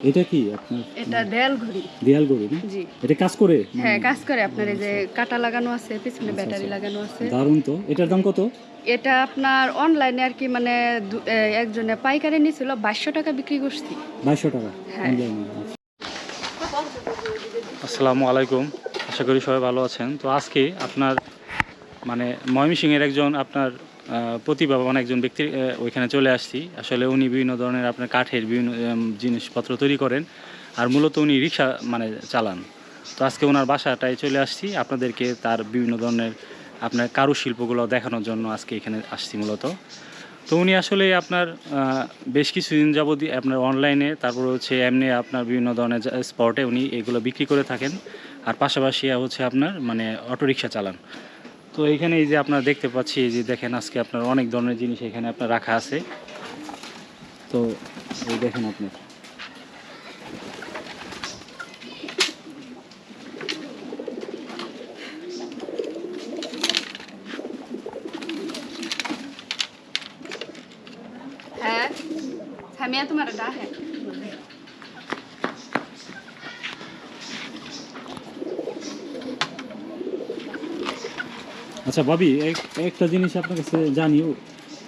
এটা কি আপনার? এটা দেয়াল ঘড়ি দেয়াল না? জি। এটা কাজ করে? হ্যাঁ কাজ করে আপনার এই যে কাটা লাগানো আছে পিছনে ব্যাটারি লাগানো আছে। দারুণ তো। এটার দাম কত? এটা আপনার অনলাইনে আর কি মানে একজনে পাইকারি নিছিল বাইশশো টাকা বিক্রি করছি। বাইশশো টাকা? হ্যাঁ। অনলাইনে আসসালামু আলাইকুম। আশা করি সবাই ভালো আছেন। তো আজকে আপনার মানে ময়মনসিংহের একজন আপনার প্রতিভাবান একজন ব্যক্তি ওইখানে চলে আসছি। আসলে উনি বিভিন্ন ধরনের আপনার কাঠের বিভিন্ন জিনিসপত্র তৈরি করেন আর মূলত উনি রিক্সা মানে চালান। তো আজকে ওনার বাসাটায় চলে আসছি। আপনাদেরকে তার বিভিন্ন ধরনের আপনার কারুশিল্পগুলো দেখানোর জন্য আজকে এখানে আসছি মূলত। তো উনি আসলে আপনার বেশ কিছুদিন যাবত আপনার অনলাইনে তারপর হচ্ছে এমনি আপনার বিভিন্ন ধরনের স্পটে উনি এগুলো বিক্রি করে থাকেন। আর পাশাপাশি হচ্ছে আপনার মানে অটোরিকশা চালান। তো এইখানে এই যে আপনারা দেখতে পাচ্ছি, এই যে দেখেন আজকে আপনার অনেক ধরনের জিনিস এখানে আপনার রাখা আছে। তো এই দেখেন আপনার। হ্যাঁ সামিয়া তোমার ডা হ্যাঁ। আচ্ছা ভাবি এক- একটা জিনিস আপনার কাছে জানি।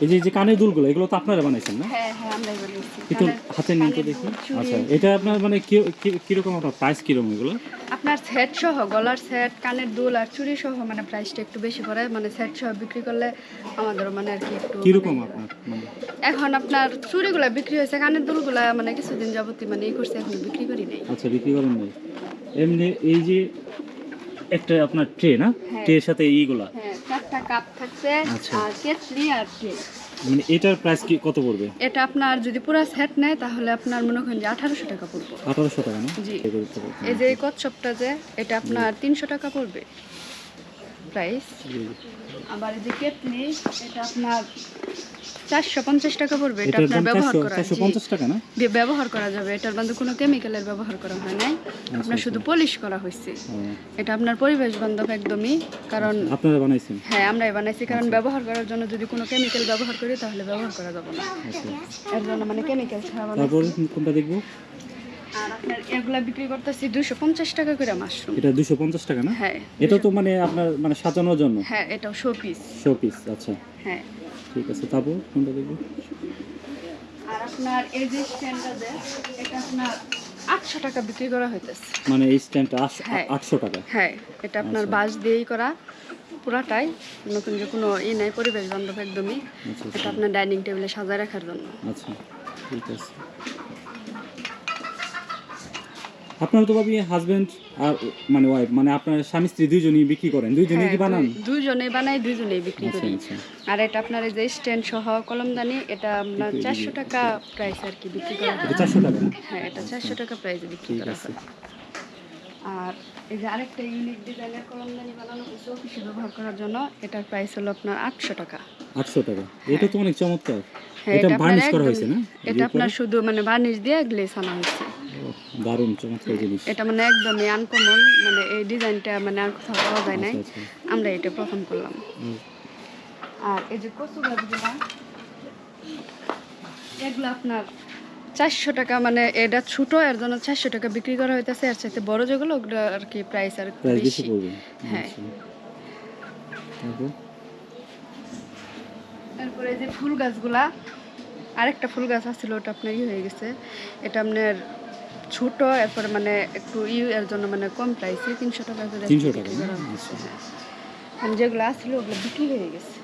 এই যে যে কানের দুলগুলো এগুলো তো আপনারা বানাইছেন না? হ্যাঁ হ্যাঁ আমরাই একটু হাতে নিয়ে তো দেখি। আচ্ছা এটা আপনার মানে কি- কি- কীরকম আপনার প্রাইস কীরকম এগুলো? আপনার সেট সহ গলার সেট কানের দুল আর চুড়ি সহ মানে প্রাইসটা একটু বেশি পড়ে। মানে সেট সহ বিক্রি করলে আমাদের মানে আর কি একটু কীরকম মানে- আপনার মানে? এখন আপনার চুড়িগুলা বিক্রি হয়েছে কানের দুলগুলা মানে কিছুদিন যাবতই মানে এই করছে এখন বিক্রি করি নাই। আচ্ছা বিক্রি করেন নাই। এমনি এই যে একটা আপনার ট্রে না? ট্রে ট্রের সাথে এইগুলা হ্যাঁ চারটা কাপ থাকছে। আচ্ছা। আর কেটলি আর ট্রে মানে এটার প্রাইস কি কত পড়বে? এটা আপনার যদি পুরো সেট নেয় তাহলে আপনার মনে করেন যে আঠারোশো টাকা পড়বে। আঠারোশো টাকা না? জি। এই যে কচ্ছপটা যে এটা আপনার তিনশো টাকা পড়বে। প্রাইস। আবার এই যে কেটলি এটা আপনার চারশো পঞ্চাশ টাকা পড়বে এটা আপনার ব্যবহার করা। টাকা না? ব্যবহার করা যাবে এটার মধ্যে কোনো কেমিক্যালের ব্যবহার করা হয় নাই। আপনার শুধু পলিশ করা হয়েছে। এটা আপনার পরিবেশ বান্ধব একদমই কারণ আপনারা বানাইছেন? হ্যাঁ আমরাই বানাইছি কারণ ব্যবহার করার জন্য যদি কোনো কেমিক্যাল ব্যবহার করি তাহলে ব্যবহার করা যাবে না। আচ্ছা। এর জন্য মানে কেমিক্যাল ছাড়া। তারপর কোনটা দেখব? আপনার এগুলা বিক্রি করতেছি দুশো পঞ্চাশ টাকা করে মাশরুম। এটা দুশো পঞ্চাশ টাকা না? হ্যাঁ। এটা তো মানে আপনার মানে সাজানোর জন্য? হ্যাঁ এটাও শো পিস শো পিস আচ্ছা। হ্যাঁ। ঠিক আছে তারপর কোনটা দেখব? আর আপনার এই যে স্ট্যান্ডটা যে এটা আপনার আটশো টাকা বিক্রি করা হইতেছে। মানে এই স্ট্যান্ডটা হ্যাঁ। আটশো টাকা? হ্যাঁ এটা আপনার আচ্ছা। বাঁশ দিয়েই করা পুরাটাই। নতুন যে কোনো ই নাই পরিবেশ বান্ধব একদমই। আচ্ছা। এটা আপনার ডাইনিং টেবিলে সাজায় রাখার জন্য। আচ্ছা ঠিক আছে। আপনার তো ভাবি হাজবেন্ড আর মানে ওয়াইফ মানে আপনার স্বামী স্ত্রী দুইজনই বিক্রি করেন। দুইজনই কি হ্যাঁ, বানান দুইজনে বানাই দুইজনেই বিক্রি আচ্ছা করি। আচ্ছা। আর এটা আপনার এই যে স্ট্যান্ড সহ কলমদানি এটা আপনার চারশো টাকা প্রাইস আর কি বিক্রি করা হয়। এটা চারশো টাকা? হ্যাঁ এটা চারশো টাকা প্রাইসে বিক্রি করা হয়। আর এই যে আরেকটা ইউনিক ডিজাইনের কলমদানি বানানো হয়েছে অফিসে ব্যবহার করার জন্য এটার প্রাইস হলো আপনার আটশো টাকা। আটশো টাকা। এটা তো অনেক চমৎকার। হ্যাঁ এটা বার্নিশ করা হয়েছে না? এটা আপনার শুধু মানে বার্নিশ দিয়ে গ্লেস আনা হয়েছে। দারুণ চমৎকার জিনিস। এটা মানে একদমই আনকমন মানে এই ডিজাইনটা মানে আর কোথাও পাওয়া যায় নাই। আচ্ছা আচ্ছা। আমরা এটা প্রথম করলাম। আর এই যে কচু গাছগুলা এগুলো আপনার চারশো টাকা মানে এটা ছোট এর জন্য চারশো টাকা বিক্রি করা হইতেছে। আর সাথে বড় যেগুলো ওগুলো আর কি প্রাইস আর বেশি হ্যাঁ। আচ্ছা। তারপরে এই যে ফুল গাছগুলা আরেকটা ফুল গাছ আছিল ওটা আপনার ই হয়ে গেছে। এটা আপনার ছোট এরপরে মানে একটু ই এর জন্য মানে কম প্রাইসে তিনশো টাকা করে। তিনশো টাকা আচ্ছা। হ্যাঁ। যেগুলো আসছিল ওগুলো বিক্রি হয়ে গেছে।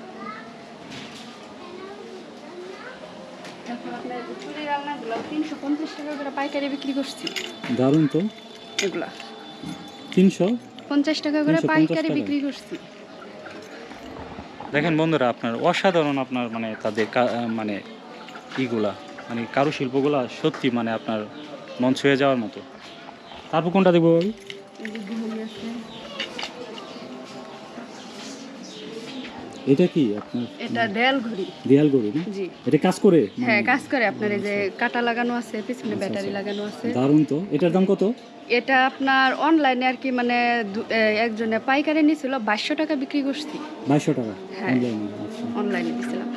পাইকারি বিক্রি করছি। দারুণ তো। এগুলা। তিনশো? পঞ্চাশ টাকা করে পাইকারি বিক্রি করছি। দেখেন বন্ধুরা আপনার অসাধারণ আপনার মানে তাদের মানে ইগুলা মানে কারুশিল্পগুলা সত্যি মানে আপনার মন ছুঁয়ে যাওয়ার মতো। তারপর কোনটা দেখব আছে এটা কি আপনার? এটা দেয়াল ঘড়ি। দেয়াল গড়ি না? জি। এটা কাজ করে? হ্যাঁ কাজ করে আপনার এই যে কাটা লাগানো আছে পিছনে ব্যাটারি লাগানো আছে। দারুণ তো। এটার দাম কত? এটা আপনার অনলাইনে আর কি মানে একজনে পাইকারি নিছিল বাইশশো টাকা বিক্রি করছি। বাইশশো টাকা? হ্যাঁ। অনলাইনে আচ্ছা। অনলাইনে দিছিলাম।